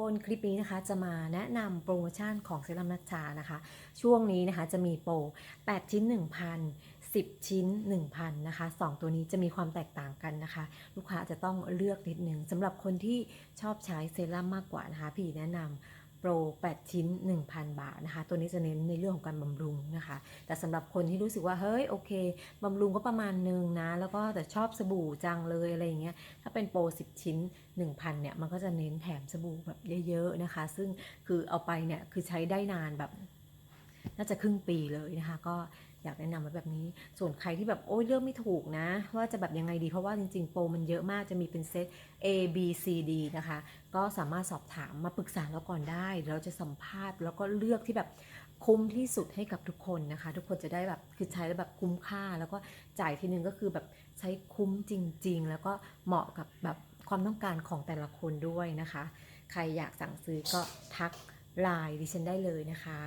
คนคลิปนี้นะคะจะมาแนะนำโปรโมชั่นของเซรั่มนัชชานะคะ ช่วงนี้นะคะจะมีโปร 8 ชิ้น 1,000 10 ชิ้น 1,000นะคะ2 ตัวนี้จะมีความแตกต่างกันนะคะ ลูกค้าจะต้องเลือกนิดนึงสำหรับคนที่ชอบใช้เซรั่มมากกว่านะคะพี่แนะนำ โปร 8 ชิ้น 1,000 บาทนะคะ ตัวนี้จะเน้นในเรื่องของการบำรุงนะคะ แต่สำหรับคนที่รู้สึกว่า เฮ้ย โอเค บำรุงก็ประมาณนึงนะ แล้วก็แต่ชอบสบู่จังเลยอะไรอย่างเงี้ย ถ้าเป็นโปร 10 ชิ้น 1,000 เนี่ย มันก็จะเน้นแถมสบู่แบบเยอะๆนะคะ ซึ่งคือเอาไปเนี่ย คือใช้ได้นานแบบ น่าจะครึ่งปีเลยนะคะ ก็อยากแนะนำไว้แบบนี้ ส่วนใครที่แบบโอ้ยเลือกไม่ถูกนะ ว่าจะแบบยังไงดี เพราะว่าจริงๆ โปรมันเยอะมากจะมีเป็นเซต A B C D นะคะ ก็สามารถสอบถามมาปรึกษาเราก่อนได้เดี๋ยวเราจะสัมภาษณ์แล้วก็เลือกที่แบบคุ้มที่สุดให้กับทุกคนนะคะ ทุกคนจะได้แบบคือใช้แล้วแบบคุ้มค่า แล้วก็จ่ายทีนึงก็คือแบบใช้คุ้มจริง ๆ แล้วก็เหมาะกับแบบความต้องการของแต่ละคนด้วยนะคะ ใครอยากสั่งซื้อก็ทักไลน์ดิฉันได้เลยนะคะ